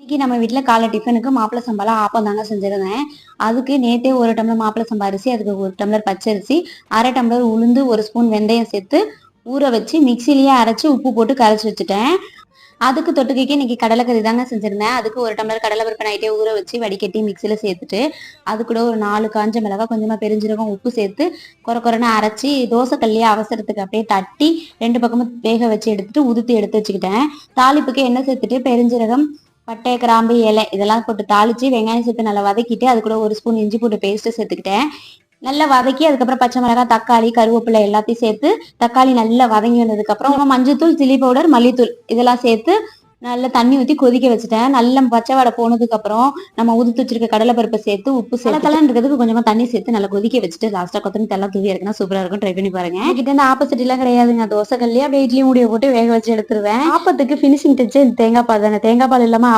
இன்னைக்கு நம்ம வீட்டில் காலை டிஃபனுக்கு மாப்பிள்ளை சம்பால ஆப்பம் தாங்க செஞ்சிருந்தேன். அதுக்கு நேற்றே ஒரு டம்ளர் மாப்பிள்ளை சம்பா அரிசி அதுக்கு ஒரு டம்ளர் பச்சரிசி அரை டம்ளர் உளுந்து ஒரு ஸ்பூன் வெந்தயம் சேர்த்து ஊற வச்சு மிக்சிலேயே அரைச்சி உப்பு போட்டு கரைச்சி வச்சுட்டேன். அதுக்கு தொட்டுக்கைக்கு இன்னைக்கு கடலைக்கறி தாங்க செஞ்சிருந்தேன். அதுக்கு ஒரு டம்ளர் கடலை பருப்பு நைட்டே ஊற வச்சு வடிகட்டி மிக்சியில் சேர்த்துட்டு அது கூட ஒரு நாலு காஞ்ச மிளகா கொஞ்சமாக பெருஞ்சீரகம் உப்பு சேர்த்து குறை குறைன்னு அரைச்சி தோசைக்கல்லையே அவசரத்துக்கு அப்படியே தட்டி ரெண்டு பக்கமும் வேக வச்சு எடுத்துட்டு உதுத்து எடுத்து வச்சுக்கிட்டேன். தாளிப்புக்கு எண்ணெய் சேர்த்துட்டு பெருஞ்சீரகம் பட்டை கிராம்பு இலை இதெல்லாம் போட்டு தாளிச்சு வெங்காயம் சேர்த்து நல்லா வதக்கிட்டு அது கூட ஒரு ஸ்பூன் இஞ்சி போட்டு பேஸ்ட்டு சேர்த்துக்கிட்டேன். நல்லா வதக்கி அதுக்கப்புறம் பச்சை மிளகாய் தக்காளி கருவேப்பிலை எல்லாத்தையும் சேர்த்து தக்காளி நல்லா வதங்கி வந்ததுக்கு அப்புறம் மஞ்சத்தூள் சில்லி பவுடர் மல்லித்தூள் இதெல்லாம் சேர்த்து நல்லா தண்ணி ஊற்றி கொதிக்க வச்சுட்டேன். நல்ல பச்சை வடை போனதுக்கு அப்புறம் நம்ம உதுத்து வச்சிருக்க கடலை பருப்பை சேர்த்து உப்பு சேர்த்து தலை இருக்கிறதுக்கு கொஞ்சமா தண்ணி சேர்த்து நல்லா கொதிக்க வச்சுட்டு லாஸ்ட்டாக கொத்தமல்லி தலை தூவி இருக்குன்னா சூப்பரா இருக்கும். ட்ரை பண்ணி பாருங்க. கிட்ட இருந்து ஆப்போசிட் எல்லாம் கிடையாதுங்க. தோசை கல்லையே அப்படியே இட்லி முடிய போட்டு வேக வச்சு எடுத்துருவேன். ஆப்பத்துக்கு ஃபினிஷிங் டச்சு தேங்காய் பால் தானே தேங்காய் பால் இல்லாம